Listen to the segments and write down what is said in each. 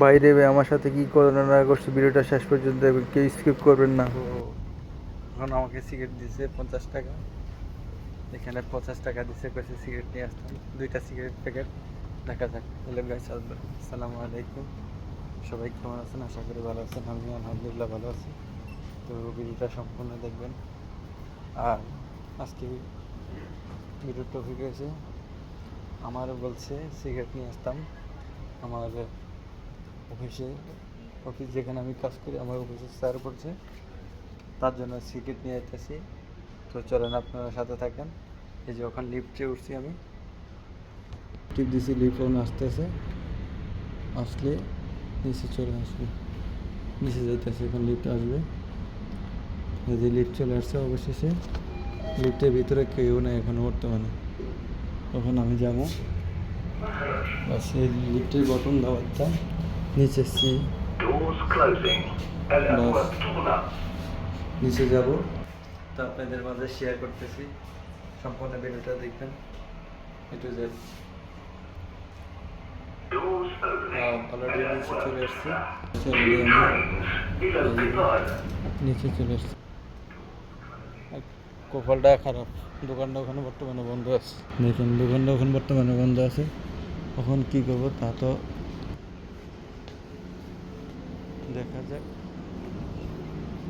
বাইরে আমার সাথে কি করোনা না করছে? ভিডিওটা শেষ পর্যন্ত দেখবেন কেউ স্কিপ করবেন না। এখন আমাকে সিগারেট দিছে পঞ্চাশ টাকা। এখানে পঞ্চাশ টাকা দিছে কয়েছে সিগারেট নিয়ে আসতাম দুইটা সিগারেট প্যাকেট দেখা যাক। হ্যালো গাইস আসসালামু আলাইকুম। সবাই কেমন আছেন? আশা করি ভালো আছেন। আমি আলহামদুলিল্লাহ ভালো আছি। তো ভিডিওটা সম্পূর্ণ দেখবেন। আর আজকে ভিডিওর টপিক হয়েছে আমার বলছে সিগারেট নিয়ে আসতাম। আমার অফিসে অফিস যেখানে আমি কাজ করি, আমার অফিসে স্যার বলছে তার জন্য সিগারেট নিয়ে যেতেছি তো চলেন আপনারা সাথে থাকেন। এই যে ওখানে লিফটে উঠছি আমি। টিপ দিছি লিফট আসতেছে। আসলে নিচে চলে আসবে। নিচে যাইতেছে, এখন লিফট আসবে। এই যে লিফট চলে আসছে অবশেষে। লিফটের ভিতরে কেউ নেই এখন বর্তমানে। তখন আমি যাব। বাস এই লিফটের বটন দাবারটা নিচে এসছি up. নিচে যাব। তো আপনাদের মাঝে শেয়ার করতেছি। সম্পূর্ণ ভিডিওটা দেখবেন। একটু যে Doors অলরেডি নিচে চলে Island. নিচে চলে আসছি। কপালটা খারাপ। দোকানটা ওখানে বর্তমানে বন্ধ আছে। দেখুন দোকানটা ওখানে বর্তমানে বন্ধ আছে। এখন কি করব তা তো দেখা যাক।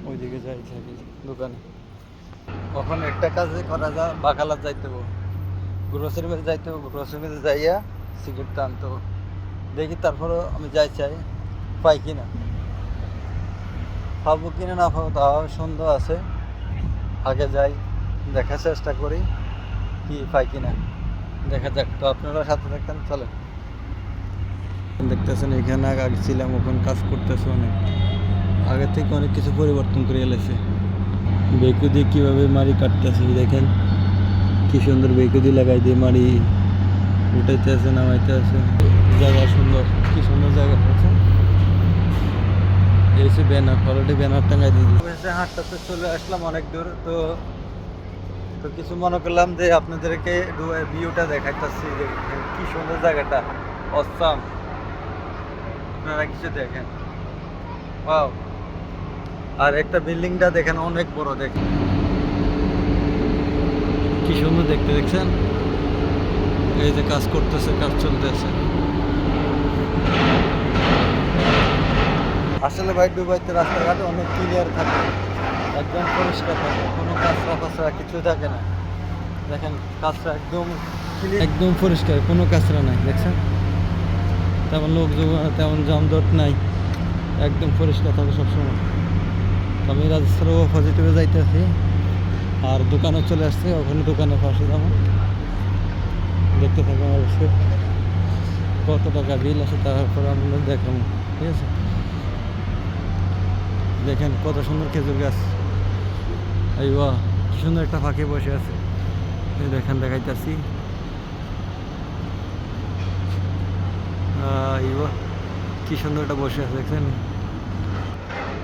ওইদিকে যাই থাকি দোকানে। কখন একটা কাজে করা যা বাকালাত যাইতে হব। গ্রোসারি মেরে যাইতে হব গ্রোসারি মেরে যাইয়া সিগারেট হব। দেখি তারপরেও আমি যাই চাই, পাই কিনা। পাবো কিনা না পাবো তাও সন্দেহ আছে। আগে যাই, দেখার চেষ্টা করি, কি পাই কিনা। দেখা যাক, তো আপনারা সাথে থাকতেন, চলেন। দেখতেছেন এখানে আগে ছিলাম ওখানে কাজ করতেছে অনেক। আগে থেকে অনেক কিছু পরিবর্তন করে এলেছে বেকু দিয়ে কীভাবে মাড়ি কাটতেছে, দেখেন। কি সুন্দর বেকু দিয়ে লাগাই দিয়ে মাড়ি উঠাইতে আছে নামাইতে আছে জায়গা সুন্দর, কি সুন্দর জায়গা আছে হচ্ছে ব্যানার অলরেডি ব্যানার টাঙাই দিয়েছি হাঁটতে চলে আসলাম অনেক দূর, তো তো কিছু মনে করলাম যে আপনাদেরকে ভিউটা দেখাইতেছি কি সুন্দর জায়গাটা, অসাম। আপনারা কিছু দেখেন। ওয়াও। আর একটা বিল্ডিংটা দেখেন অনেক বড় দেখেন। কি সুন্দর দেখতে দেখছেন? এই যে কাজ করতেছে কাজ চলতেছে। আসলে ভাই দুবাইতে রাস্তাঘাট অনেক ক্লিয়ার থাকে। একদম পরিষ্কার থাকে। কোনো কাঁচরা ফাঁচরা কিছু থাকে না। দেখেন কাঁচরা একদম একদম পরিষ্কার কোনো কাঁচরা নাই দেখছেন? তেমন লোক তেমন জমজট নাই। একদম পরিষ্কার থাকে সবসময়। তো আমি রাজস্থান পজিটিভে যাইতেছি। আর দোকানে চলে আসছে, ওখানে দোকানের পাশে যাব। দেখতে থাকব অবশ্যই কত টাকা বিল আছে তারপর আমরা দেখাবো, ঠিক আছে? দেখেন কত সুন্দর খেজুর গাছ। এই কি সুন্দর একটা ফাঁকে বসে আছে। দেখেন, দেখাইতেছি। এই বাহ কি সুন্দর একটা বসে আছে দেখছেন?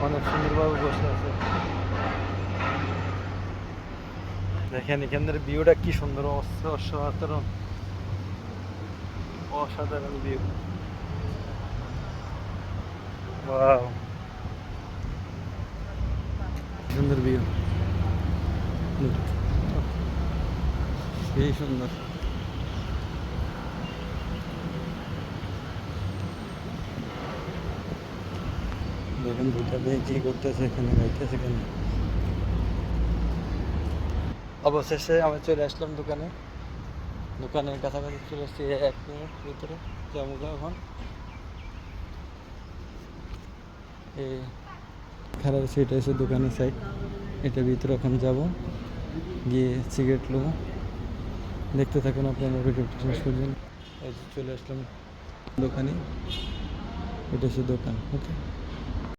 অনেক সুন্দরভাবে বসে আছে। দেখেন এখানের ভিউটা কি সুন্দর অস- অসাধারণ। অসাধারণ ভিউ। সুন্দর ভিউ। সেই সুন্দর। দেখেন দুটা মেয়ে কি করতেছে এখানে, গাইতেছে কেন অবশেষে আমি চলে আসলাম দোকানে। দোকানের কাছাকাছি চলে আসছি এক মিনিট ভিতরে, যাব এখন। এই খারাপ সেটা এসে দোকানের সাইড এটা ভিতরে এখন যাব। গিয়ে সিগারেট নেব দেখতে থাকুন আপনারা শেষ পর্যন্ত। চলে আসলাম দোকানে। এটা হচ্ছে দোকান ওকে